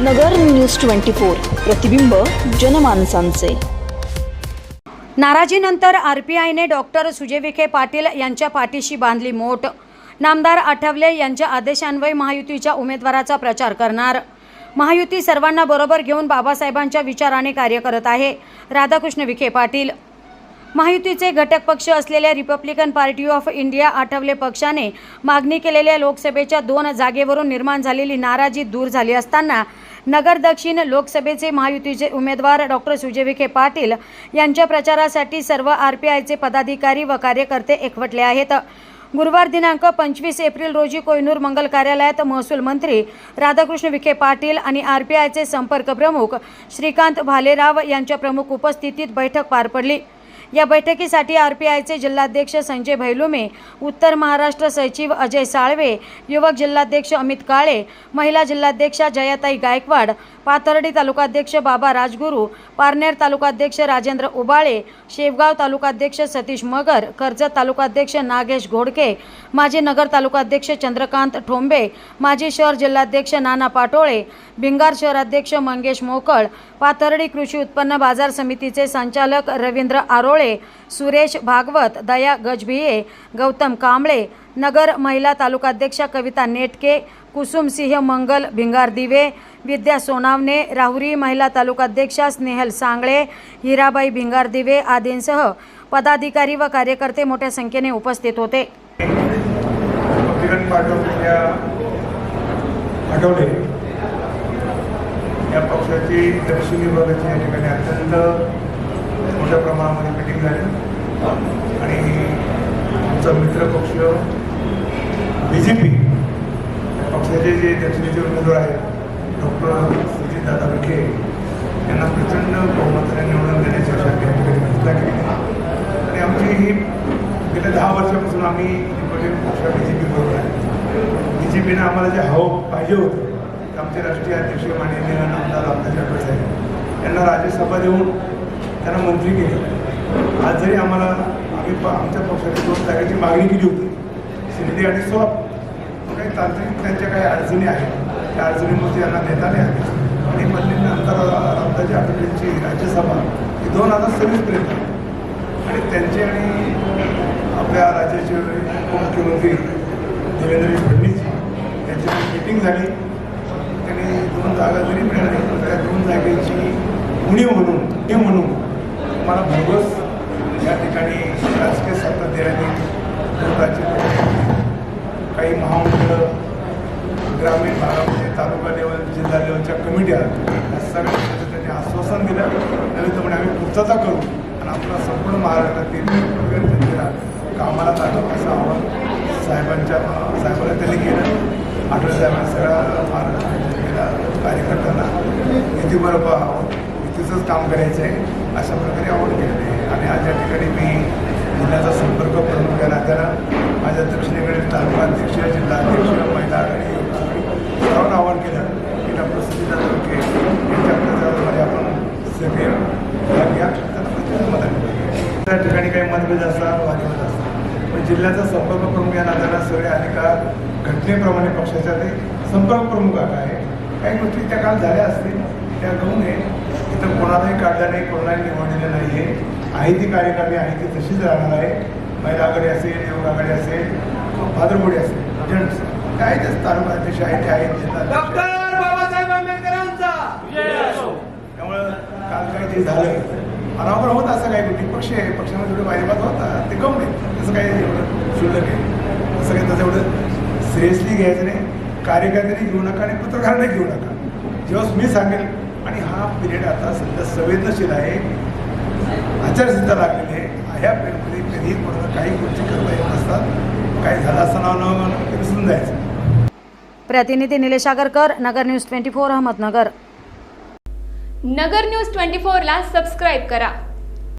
नगर news twenty four प्रतिबिंब जनमानसांचे. नाराजीनंतर आर पी आयने डॉक्टर सुजय विखे पाटील यांच्या पाठीशी बांधली मोठ. नामदार आठवले यांच्या आदेशान्वये महायुतीच्या उमेदवाराचा प्रचार करणार. महायुती सर्वांना बरोबर घेऊन बाबासाहेबांच्या विचाराने कार्य करत आहे. राधाकृष्ण विखे पाटील महायुतीचे घटक पक्ष असलेल्या Republican Party of India Athawale पक्षाने मागणी केलेल्या लोकसभेच्या दोन जागेवरून निर्माण झालेली नाराजी दूर झाली असताना नगर दक्षिण लोकसभेचे महायुतीचे उमेदवार डॉक्टर सुजय विखे पाटील यांच्या प्रचारासाठी सर्व आर पी आयचे पदाधिकारी व कार्यकर्ते एकवटले आहेत. गुरुवार दिनांक पंचवीस एप्रिल रोजी कोयनूर मंगल कार्यालयात महसूल मंत्री राधाकृष्ण विखे पाटील आणि आर पी आयचे संपर्क प्रमुख श्रीकांत भालेराव यांच्या प्रमुख उपस्थितीत बैठक पार पडली. या बैठकीसाठी आर पी आयचे जिल्हाध्यक्ष संजय भैलुमे उत्तर महाराष्ट्र सचिव अजय साळवे युवक जिल्हाध्यक्ष अमित काळे महिला जिल्हाध्यक्षा जयाताई गायकवाड पाथर्डी तालुकाध्यक्ष बाबा राजगुरू पारनेर तालुकाध्यक्ष राजेंद्र उबाळे शेवगाव तालुकाध्यक्ष सतीश मगर कर्जत तालुकाध्यक्ष नागेश घोडके माजी नगर तालुकाध्यक्ष चंद्रकांत ठोंबे माजी शहर जिल्हाध्यक्ष नाना पाटोळे भिंगार शहराध्यक्ष मंगेश मोकळ पाथर्डी कृषी उत्पन्न बाजार समितीचे संचालक रवींद्र आरोळे सुरेश भागवत दया गजभिये गौतम कांबळे नगर महिला तालुकाध्यक्षा कविता नेटके कुसुम सिंह मंगल भिंगार दिवे विद्या सोनावणे राहुरी महिला तालुकाध्यक्षा स्नेहल सांगळे हिराबाई भिंगार दिवे आदींसह पदाधिकारी व कार्यकर्ते मोठ्या संख्येने उपस्थित होते. आठवले. या पक्षाची दक्षिण विभागाची या ठिकाणी अत्यंत मोठ्या प्रमाणामध्ये मिटिंग झाली. आणि आमचा मित्र पक्ष बी जे पी पक्षाचे जे दक्षिणेचे उमेदवार आहेत डॉक्टर सुजितदादा विखे यांना प्रचंड बहुमताने निवडून देण्याची अशा घोषणा केली. आणि आमची ही गेल्या दहा वर्षापासून आम्ही इम्पॉर्टंट पक्ष बी जे पी बरोबर आहे. बी जे पीनं आम्हाला जे हवं पाहिजे होतं ते आमचे राष्ट्रीय अध्यक्ष माननीय आमदार रामदास साहेब. यांना राज्यसभा देऊन त्यांना मंत्री केले. आज जरी आम्हाला आम्ही प- आमच्या पक्षाने दोन जागेची मागणी केली होती. शिंदे आणि स्वप काही तांत्रिक त्यांच्या काही अडचणी आहेत. त्या अडचणीमध्ये यांना नेता नाही आले. आणि मल्लीनं रामदाजी आठवलेंची राज्यसभा ही दोन हजार सव्वीसपर्यंत आणि त्यांचे आणि आपल्या राज्याचे उपमुख्यमंत्री देवेंद्र फडणवीस यांची मिटिंग झाली त्यांनी दोन जागा जरी मिळाल्या तर त्या दोन जागेची उणीव म्हणून हे म्हणून मला भरघोस या ठिकाणी राजकीय सत्ता देण्यात काही महामंडळं ग्रामीण भागामध्ये तालुका लेवल जिल्हा लेवलच्या कमिट्या या सगळ्या त्यांनी आश्वासन दिलं. नव्हे तर म्हणे आम्ही पूर्तता करू. आणि आपला संपूर्ण महाराष्ट्रातील जनतेला कामाला लागलं असं आव्हान साहेबांच्या साहेबांना त्यांनी केलं. आठवले साहेबांना सगळ्या महाराष्ट्र जनतेला कार्यकर्त्यांना बरोबर आव्हान युतीचंच काम करायचं आहे अशा प्रकारे आवड केलेलं आहे. आणि आज या ठिकाणी मी जिल्ह्याचा संपर्क प्रमुख या नात्यानं माझ्या दक्षिणेकडील तालुकाध्यक्ष जिल्हाध्यक्ष महिला आघाडी युवक आघाडी सर्वांना आवाहन केलं की डॉक्टर सुनीता तालुके यांच्या प्रचारामध्ये आपण सगळे भाग या त्यांना प्रचंड मदत त्या ठिकाणी काही मतभेद असतात वादविवाद असतात. पण जिल्ह्याचा संपर्क प्रमुख या नात्यानं सगळे अनेका घटनेप्रमाणे पक्षाच्या ते संपर्क प्रमुख आता आहे? काही गोष्टी त्या काळ झाल्या असतील त्या घेऊन हे इथं कोणालाही काढलं नाही कोणालाही निवडलेलं नाही आहे आहे ती कार्यकारिणी आहे ती तशीच राहणार आहे. महिला आघाडी असेल युवक आघाडी असेल किंवा भाद्रबोडी असेल जेंट्स काय ते तालुका अध्यक्ष आहे ते आहेत आहेत. बाबासाहेब आंबेडकरांचा! त्यामुळं काल काय जे झालं. अनावर होत असं काही गोष्टी. पक्ष आहे पक्षामध्ये थोडे वायदेबाद होता ते गम नाही तसं काही एवढं शुल्लक आहे तसं काही तसं एवढं सिरियसली घ्यायचं नाही. कार्यकर्त्यांनी घेऊ नका आणि पत्रकारांनी घेऊ नका. जेव्हा मी सांगेल आणि हा पिरियड आता सध्या संवेदनशील आहे. आचारसंहिता लागलेली आहे. ह्या पिरियडमध्ये कधीही कोणाला काही गोष्टी करता येत नसतात. काही झालं असताना न ते विसरून जायचं. प्रतिनिधी Nilesh Agarkar Nagar news twenty four Ahmednagar. Nagar news twenty फोरला सबस्क्राईब करा.